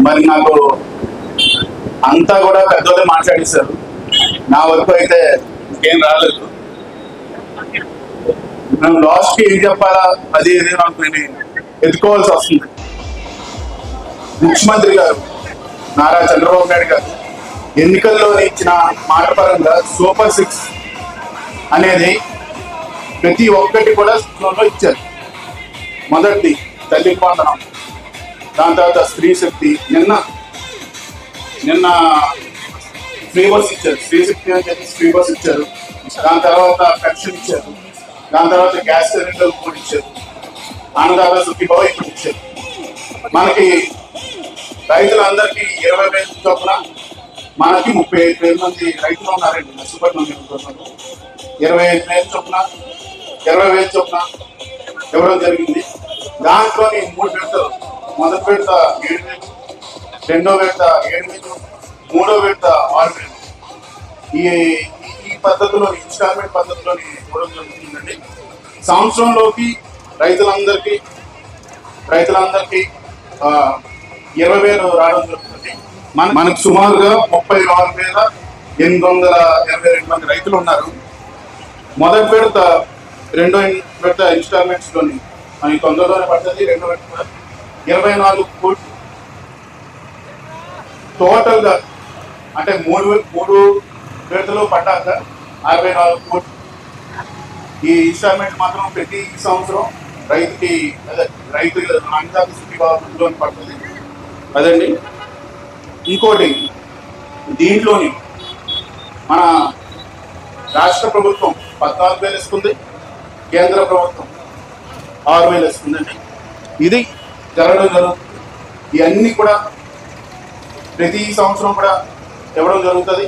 మరి నాకు అంతా కూడా పెద్దోళ్ళు మాట్లాడేశారు. నా వరకు అయితే ఇంకేం రాలేదు. మేము లాస్ట్కి ఏం చెప్పాలా? అది ఇది నాకు నేను ఎత్తుకోవాల్సి వస్తుంది. ముఖ్యమంత్రి గారు నారా చంద్రబాబు నాయుడు గారు ఎన్నికల్లో ఇచ్చిన మాట పరంగా సూపర్ సిక్స్ అనేది ప్రతి ఒక్కటి కూడా సూచనలో ఇచ్చారు. మొదటిది తల్లి వందనం దాని తర్వాత స్త్రీ శక్తి నిన్న నిన్న ఫ్రీ బస్ ఇచ్చారు. స్త్రీ శక్తి అని చెప్పి ఫ్రీ బస్ ఇచ్చారు. దాని తర్వాత పెన్షన్ ఇచ్చారు. దాని తర్వాత గ్యాస్ సిలిండర్ కూడా ఇచ్చారు. అన్నదాత సుఖీభావ ఇప్పుడు ఇచ్చారు. మనకి రైతులందరికీ ఇరవై వేలు చొప్పున మనకి ముప్పై ఐదు వేల మంది రైతులు ఉన్నారండి. నష్టపడిన ఉంటున్నారు ఇరవై ఐదు వేలు చొప్పున ఇరవై వేలు చొప్పున ఇవ్వడం జరిగింది. దాంట్లోని మూడు విడతలు మొదటి విడత ఏడు వేలు రెండో విడత ఏడు వేలు మూడో విడత ఆరు వేలు. ఈ ఈ పద్ధతిలో ఇన్స్టాల్మెంట్ పద్ధతిలోని ఇవ్వడం జరుగుతుందండి. సంవత్సరంలోకి రైతులందరికీ రైతులందరికీ ఇరవై వేలు రావడం జరుగుతుంది. మన మనకు సుమారుగా ముప్పై ఆరు వేల ఎనిమిది వందల ఇరవై రెండు మంది రైతులు ఉన్నారు. మొదటి విడత రెండో విడత ఇన్స్టాల్మెంట్స్లోని మనకి తొందరలోనే పడుతుంది రెండో విడత కూడా. ఇరవై నాలుగు కోట్లు. టోటల్గా అంటే మూడు మూడు విడతలు పడ్డాక అరవై నాలుగు కోట్లు. ఈ ఇన్స్టాల్మెంట్ మాత్రం ప్రతి సంవత్సరం రైతుకి అదే రైతు అన్నదాత స్థితి లోన్ పడుతుంది. అదండి. ఇంకోటి దీంట్లోని మన రాష్ట్ర ప్రభుత్వం పద్నాలుగు వేలు ఇస్తుంది కేంద్ర ప్రభుత్వం ఆరు వేలు ఇస్తుందండి. ఇది జరగడం జరుగుతుంది ఇవన్నీ కూడా ప్రతి సంవత్సరం కూడా ఇవ్వడం జరుగుతుంది.